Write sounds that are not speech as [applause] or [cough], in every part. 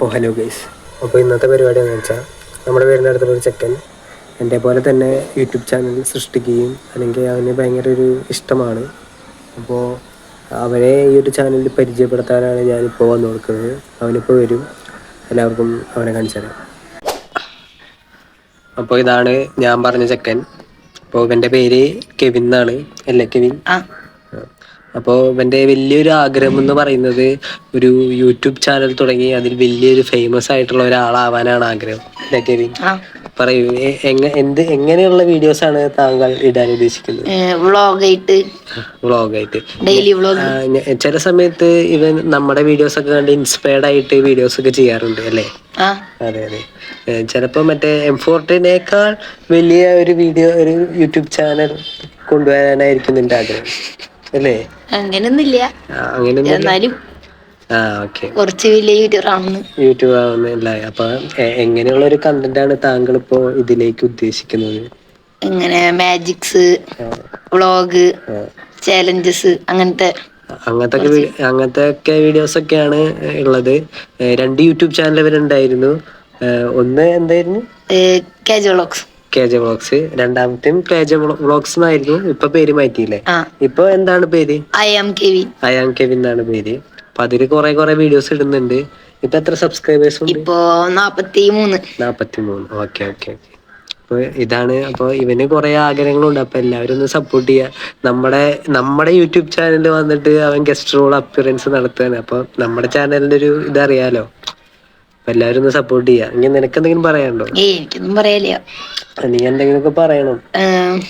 അപ്പോൾ hello guys. അപ്പോൾ ഇന്നത്തെ പരിപാടി എന്ന് വെച്ചാൽ നമ്മുടെ വീടിന്റെ അടുത്തുള്ള ഒരു ചെക്കൻ എന്റെ പോലെ തന്നെ യൂട്യൂബ് ചാനൽ സൃഷ്ടിക്കുകയും അല്ലെങ്കിൽ അവന് ഭയങ്കര ഒരു ഇഷ്ടമാണ്. അപ്പോൾ അവരെ ഈ ഒരു ചാനലിൽ പരിചയപ്പെടുത്താനാണ് ഞാനിപ്പോൾ വന്നു കൊടുക്കുന്നത്. അവനിപ്പോൾ വരും. എല്ലാവർക്കും അവനെ കാണിച്ചു തരാം. അപ്പോൾ ഇതാണ് ഞാൻ പറഞ്ഞ ചെക്കൻ. അപ്പോൾ ഇവന്റെ പേര് കെവിൻ എന്നാണ്. അല്ലേ കെവിൻ? അപ്പോൾ ഇവന്റെ വലിയൊരു ആഗ്രഹം എന്ന് പറയുന്നത് ഒരു യൂട്യൂബ് ചാനൽ തുടങ്ങി അതിൽ വലിയൊരു ഫേമസ് ആയിട്ടുള്ള ഒരാളാവാനാണ് ആഗ്രഹം. അല്ലേ കെവിൻ ആ. പറയൂ എന്ത് എങ്ങനെയുള്ള വീഡിയോസ് ആണ് താങ്കൾ ഇടാൻ ഉദ്ദേശിക്കുന്നത്? വ്ളോഗായിട്ട്. വ്ളോഗായിട്ട്. Daily vlog. ചില സമയത്ത് ഇവൻ നമ്മുടെ വീഡിയോസ് ഒക്കെ കണ്ട് ഇൻസ്പയർഡ് ആയിട്ട് വീഡിയോസ് ഒക്കെ ചെയ്യാറുണ്ട് അല്ലേ? അതെ അതെ. ചിലപ്പോ മറ്റേ എം ഫോർട്ടിനേക്കാൾ വലിയ ഒരു വീഡിയോ ഒരു യൂട്യൂബ് ചാനൽ കൊണ്ടുവരാനായിരിക്കും നിന്റെ ആഗ്രഹം. അല്ലേ? അങ്ങനൊന്നുമില്ല. എന്നാലും കുറച്ച് വലിയ യൂട്യൂബർ ആണെന്ന് യൂട്യൂബ് ആവുന്നില്ല അപ്പൊ എങ്ങനെയുള്ള ഒരു കണ്ടന്റ് ആണ് താങ്കൾ ഇപ്പോ ഇതിലേക്ക് ഉദ്ദേശിക്കുന്നത്? ഇങ്ങനെ മാജിക്സ് വ്ളോഗ് ചാലഞ്ചസ് അങ്ങനത്തെ അങ്ങനത്തെ അങ്ങനത്തെ ഒക്കെ വീഡിയോസ് ഒക്കെയാണ് ഉള്ളത്. രണ്ട് യൂട്യൂബ് ചാനൽ വരെ ഉണ്ടായിരുന്നു ഒന്ന് എന്തായിരുന്നു? കാജ് വ്ളോഗ്സ് കെ ജെ വ്ളോഗ്സ് രണ്ടാമത്തെയും കെ ജെ വ്ളോഗ്സ് എന്നായിരുന്നു. ഇപ്പൊ പേര് മാറ്റിയില്ലേ? ആ. ഇപ്പൊ എന്താണ് പേര്? I am Kevin I'm Kevin എന്നാണ് പേര്. അപ്പൊ അതിൽ കുറെ കുറെ വീഡിയോസ് ഇടുന്നുണ്ട്. ഇപ്പൊ എത്ര സബ്സ്ക്രൈബേഴ്സ് ഉണ്ട്? ഇപ്പോ നാപ്പത്തി മൂന്ന് നാപ്പത്തി മൂന്ന് ഓക്കെ ഓക്കെ ഇതാണ്. അപ്പൊ ഇവന് കുറെ ആഗ്രഹങ്ങളുണ്ട്. അപ്പൊ എല്ലാവരും ഒന്ന് സപ്പോർട്ട് ചെയ്യുക നമ്മുടെ നമ്മുടെ യൂട്യൂബ് ചാനലിൽ വന്നിട്ട് അവൻ ഗസ്റ്റ് റോൾ അപ്പിയറൻസ് നടത്തുകയാണ്. അപ്പൊ നമ്മുടെ ചാനലിന്റെ ഒരു ഇതറിയാലോ? അപ്പൊ എല്ലാവരും ഒന്ന് സപ്പോർട്ട് ചെയ്യാ. ഇനി നിനക്ക് എന്തെങ്കിലും പറയാനുണ്ടോ? ഏയ് എനിക്കൊന്നും പറയാനില്ല. നീ എന്തെങ്കിലുമൊക്കെ പറയണം. ഏം,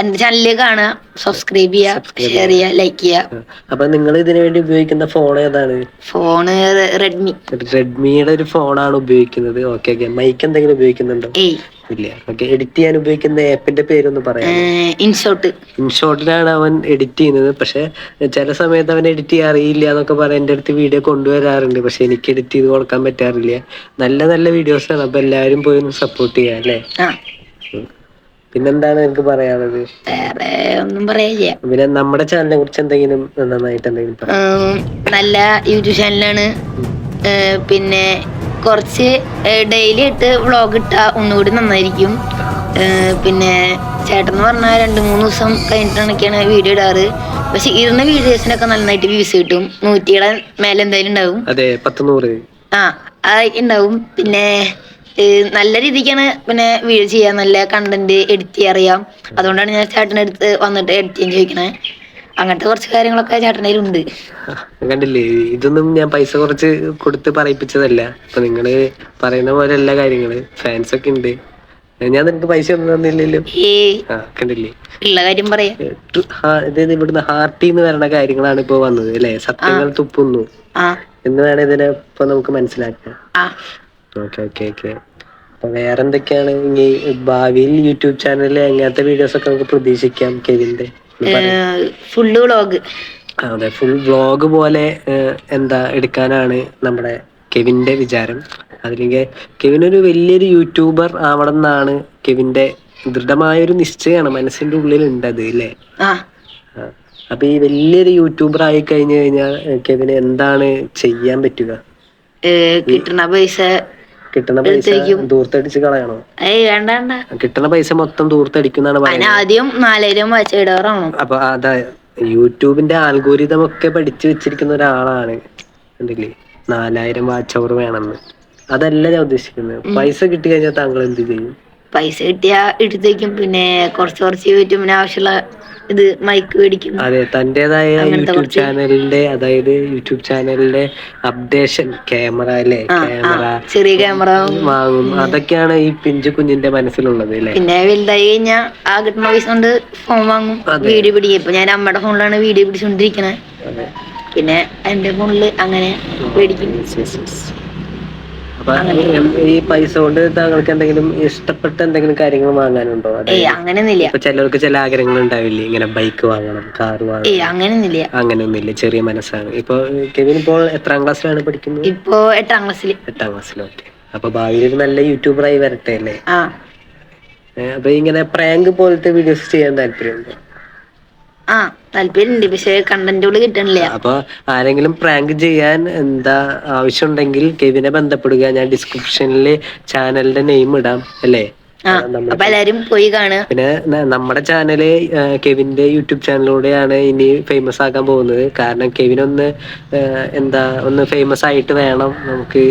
എന്റെ ചാനലിൽ കാണുക സബ്സ്ക്രൈബ് ചെയ്യുക ഷെയർ ചെയ്യുക ലൈക്ക് ചെയ്യുക. അപ്പൊ നിങ്ങൾ ഇതിനു വേണ്ടി ഉപയോഗിക്കുന്ന ഫോൺ ഏതാണ്? ഫോണ് റെഡ്മി റെഡ്മിയുടെ ഒരു ഫോണാണ് ഉപയോഗിക്കുന്നത്. ഓക്കെ ഓക്കെ മൈക്ക് എന്തെങ്കിലും ഉപയോഗിക്കുന്നുണ്ടോ? ഏയ്. ഇല്ല. ഓക്കെ എഡിറ്റ് ചെയ്യാൻ ഉപയോഗിക്കുന്ന ആപ്പിന്റെ പേരൊന്ന് പറയാം ഇൻഷോട്ട് ഇൻഷോട്ടിലാണ് അവൻ എഡിറ്റ് ചെയ്യുന്നത്. പക്ഷെ ചില സമയത്ത് അവൻ എഡിറ്റ് ചെയ്യാൻ അറിയില്ല എന്നൊക്കെ പറയാൻ എന്റെ അടുത്ത് വീഡിയോ കൊണ്ടുവരാറുണ്ട്. പക്ഷെ എനിക്ക് എഡിറ്റ് ചെയ്ത് കൊടുക്കാൻ പറ്റാറില്ല. നല്ല നല്ല വീഡിയോസ് ആണ്. അപ്പൊ എല്ലാവരും പോയി ഒന്ന് സപ്പോർട്ട് ചെയ്യാം അല്ലേ. പിന്നെന്താണ് എനിക്ക് പറയാനുള്ളത്? വേറെ ഒന്നും പറയില്ല പിന്നെ നമ്മുടെ ചാനലിനെ കുറിച്ച് എന്തെങ്കിലും നന്നായിട്ട് എന്തെങ്കിലും ഉം, നല്ല യൂട്യൂബ് ചാനലാണ് ഏർ പിന്നെ കുറച്ച് ഡെയിലി ഇട്ട് വ്ളോഗ് ഇട്ട ഒന്നുകൂടി നന്നായിരിക്കും. ഏർ പിന്നെ ചേട്ടൻ എന്ന് പറഞ്ഞാൽ രണ്ട് മൂന്ന് ദിവസം കഴിഞ്ഞിട്ടാണൊക്കെയാണ് വീഡിയോ ഇടാറ്. പക്ഷെ ഇരുന്ന വീഡിയോസിനൊക്കെ നന്നായിട്ട് വ്യൂസ് കിട്ടും. നൂറ്റിയുടെ മേലെ എന്തായാലും ഉണ്ടാവും. അതെ പത്ത് നൂറ്. ആ അതൊക്കെ ഉണ്ടാവും. പിന്നെ നല്ല രീതിക്കാണ് പിന്നെ വീഡിയോ ചെയ്യാൻ നല്ല കണ്ടന്റ് എഡിറ്റ് ചെയ്യാൻ അറിയാം. അതുകൊണ്ടാണ് ഞാൻ ചേട്ടന്റെ അടുത്ത് വന്നിട്ട് എഡിറ്റ് ചെയ്യാൻ ചോദിക്കണേ. അങ്ങനത്തെ കുറച്ച് കാര്യങ്ങളൊക്കെ ചേട്ടന്റെ ഉണ്ട് [laughs] കണ്ടില്ലേ ഇതൊന്നും ഞാൻ പൈസ കുറച്ച് കൊടുത്ത് പറയിപ്പിച്ചതല്ല. അപ്പൊ നിങ്ങൾ പറയുന്ന പോലെ എല്ലാ കാര്യങ്ങൾ. ഫാൻസ് ഒക്കെ ഉണ്ട്. ഞാൻ നിനക്ക് പൈസ ഒന്നും തന്നില്ലല്ലോ. ആ കണ്ടില്ലേ? ഉള്ള കാര്യം പറയാം. ഇവിടുന്ന് ഹാർട്ടി എന്ന് വരണ കാര്യങ്ങളാണ് ഇപ്പൊ വന്നത് അല്ലെ? സത്യങ്ങൾ തുപ്പുന്നു. എന്ന് വേണേ ഇതിനെ ഇപ്പൊ നമുക്ക് മനസ്സിലാക്കാം ഓക്കെ ഓക്കെ ഓക്കെ. അപ്പൊ വേറെ എന്തൊക്കെയാണ് ഇനി ഭാവിയിൽ യൂട്യൂബ് ചാനലിൽ എങ്ങനത്തെ വീഡിയോസ് ഒക്കെ നമുക്ക് പ്രതീക്ഷിക്കാം കെവിന്റെ. ഫുള്ള് വ്ളോഗ് അതെ ഫുൾ വ്ളോഗ് പോലെ എന്താ എടുക്കാനാണ് നമ്മുടെ കെവിന്റെ വിചാരം അതിലെങ്കിൽ കെവിൻ ഒരു വലിയൊരു യൂട്യൂബർ ആവണം എന്നാണ് കെവിന്റെ ദൃഢമായ ഒരു നിശ്ചയമാണ് മനസ്സിന്റെ ഉള്ളിൽ ഉണ്ടത് അല്ലേ. അപ്പൊ ഈ വലിയൊരു യൂട്യൂബർ ആയി കഴിഞ്ഞു കഴിഞ്ഞാൽ കെവിന് എന്താണ് ചെയ്യാൻ പറ്റുക കിട്ടുന്ന പൈസ കിട്ടുന്ന പൈസ ദൂർത്തടിച്ച് കളയണോ? ഏയ് വേണ്ട വേണ്ട. കിട്ടുന്ന പൈസ മൊത്തം ദൂർത്തടിക്കുന്നാണ് ആദ്യം നാലായിരം വാച്ച് ഇടാറാണോ അപ്പൊ അതാ യൂട്യൂബിന്റെ ആൽഗോരിതം ഒക്കെ പഠിച്ചു വെച്ചിരിക്കുന്ന ഒരാളാണ്. എന്തെങ്കിലും നാലായിരം വാച്ച് അവർ വേണമെന്ന്. അതല്ല ഞാൻ ഉദ്ദേശിക്കുന്നത്. പൈസ കിട്ടി കഴിഞ്ഞാൽ താങ്കൾ എന്ത് ചെയ്യും? പൈസ കിട്ടിയാ എടുത്തേക്കും പിന്നെ കുറച്ച് കുറച്ച് യൂട്യൂബിന് ആവശ്യമുള്ള ഇത് മൈക്ക് മേടിക്കും. അതെ തന്റേതായ യൂട്യൂബ് ചാനലിന്റെ അതായത് യൂട്യൂബ് ചാനലിന്റെ അപ്ഡേഷൻ ക്യാമറ അല്ലേ? ക്യാമറ ചെറിയ ക്യാമറ വാങ്ങും. അതൊക്കെയാണ് ഈ പിഞ്ചു കുഞ്ഞിന്റെ മനസ്സിലുള്ളത് അല്ലേ? പിന്നെ വലുതായി കഴിഞ്ഞാൽ ആ കിട്ടുന്ന പൈസ കൊണ്ട് ഫോൺ വാങ്ങും. വീഡിയോ പിടിക്കും. ഇപ്പൊ ഞാൻ അമ്മയുടെ ഫോണിലാണ് വീഡിയോ പിടിച്ചോണ്ടിരിക്കണേ. പിന്നെ എന്റെ ഫോണിൽ അങ്ങനെ മേടിക്കും. അപ്പൊ ഈ പൈസ കൊണ്ട് താങ്കൾക്ക് എന്തെങ്കിലും ഇഷ്ടപ്പെട്ട എന്തെങ്കിലും കാര്യങ്ങൾ വാങ്ങാനുണ്ടോ? അതെ ഏയ് അങ്ങനെയൊന്നുമില്ല. ഇപ്പൊ ചിലർക്ക് ചില ആഗ്രഹങ്ങൾ ഉണ്ടാവില്ലേ? ഇങ്ങനെ ബൈക്ക് വാങ്ങണം കാർ വാങ്ങണം. അങ്ങനെയൊന്നുമില്ല. ചെറിയ മനസ്സാണ്. ഇപ്പൊ കെവിൻ ഇപ്പോൾ എത്രാം ക്ലാസ്സിലാണ് പഠിക്കുന്നത്? ഇപ്പോ എട്ടാം ക്ലാസ്സിൽ എട്ടാം ക്ലാസ്സിലൊക്കെ അപ്പൊ ഭാവിയിൽ ഒരു നല്ല യൂട്യൂബറായി വരട്ടെ അല്ലേ? അപ്പൊ ഇങ്ങനെ പ്രാങ്ക് പോലത്തെ വീഡിയോസ് ചെയ്യാൻ താല്പര്യമുണ്ടോ? ആ താല്പര്യമുണ്ട് പക്ഷെ കണ്ടന്റുകൾ കിട്ടണില്ല. അപ്പൊ ആരെങ്കിലും പ്രാങ്ക് ചെയ്യാൻ എന്താ ആവശ്യം ഉണ്ടെങ്കിൽ കെവിനെ ബന്ധപ്പെടുക. ഞാൻ ഡിസ്ക്രിപ്ഷനിൽ ചാനലിന്റെ നെയിം ഇടാം അല്ലേ? അപ്പൊ എല്ലാരും പോയി കാണുക. പിന്നെ നമ്മുടെ ചാനൽ കെവിന്റെ യൂട്യൂബ് ചാനലിലൂടെയാണ് ഇനി ഫേമസ് ആക്കാൻ പോകുന്നത്. കാരണം കെവിൻ ഒന്ന് എന്താ ഒന്ന് ഫേമസ് ആയിട്ട് വേണം നമുക്ക്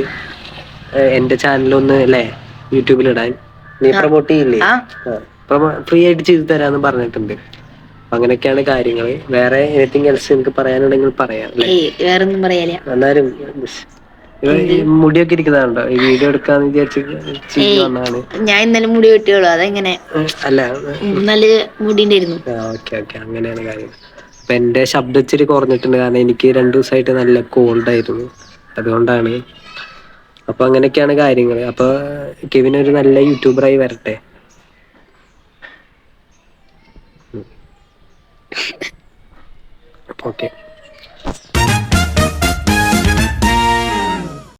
എന്റെ ചാനലൊന്ന് അല്ലേ? യൂട്യൂബിൽ ഇടാൻ നീ പ്രൊമോട്ട് ചെയ്യില്ലേ? ഫ്രീ ആയിട്ട് ചെയ്തു തരാന്ന് പറഞ്ഞിട്ടുണ്ട്. അങ്ങനെയൊക്കെയാണ് കാര്യങ്ങൾ വേറെ എനിത്തിങ് എൽസ് എനിക്ക് പറയാനുണ്ടെങ്കിൽ പറയാം ഏയ് വേറൊന്നും പറയാല എന്നാലും മുടിയൊക്കെ ഇരിക്കുന്നതാണോ ഈ വീഡിയോ എടുക്കാന്ന് വിചാരിച്ച് വന്നതാണ്. ഞാൻ ഇന്നലെ മുടി വെട്ടിയോളൂ അതെങ്ങനെ? അല്ല ഇന്നലെ നല്ല മുടി ഉണ്ടായിരുന്നു ഓക്കെ ഓക്കെ. അങ്ങനെയാണ് കാര്യം. അപ്പൊ എന്റെ ശബ്ദം ഇച്ചിരി കുറഞ്ഞിട്ടുണ്ട്. കാരണം എനിക്ക് രണ്ടു ദിവസമായിട്ട് നല്ല കോൾഡ് ആയിരുന്നു. അതുകൊണ്ടാണ്. അപ്പൊ അങ്ങനെയൊക്കെയാണ് കാര്യങ്ങൾ അപ്പൊ കെവിൻ ഒരു നല്ല യൂട്യൂബറായി വരട്ടെ. ഓക്കെ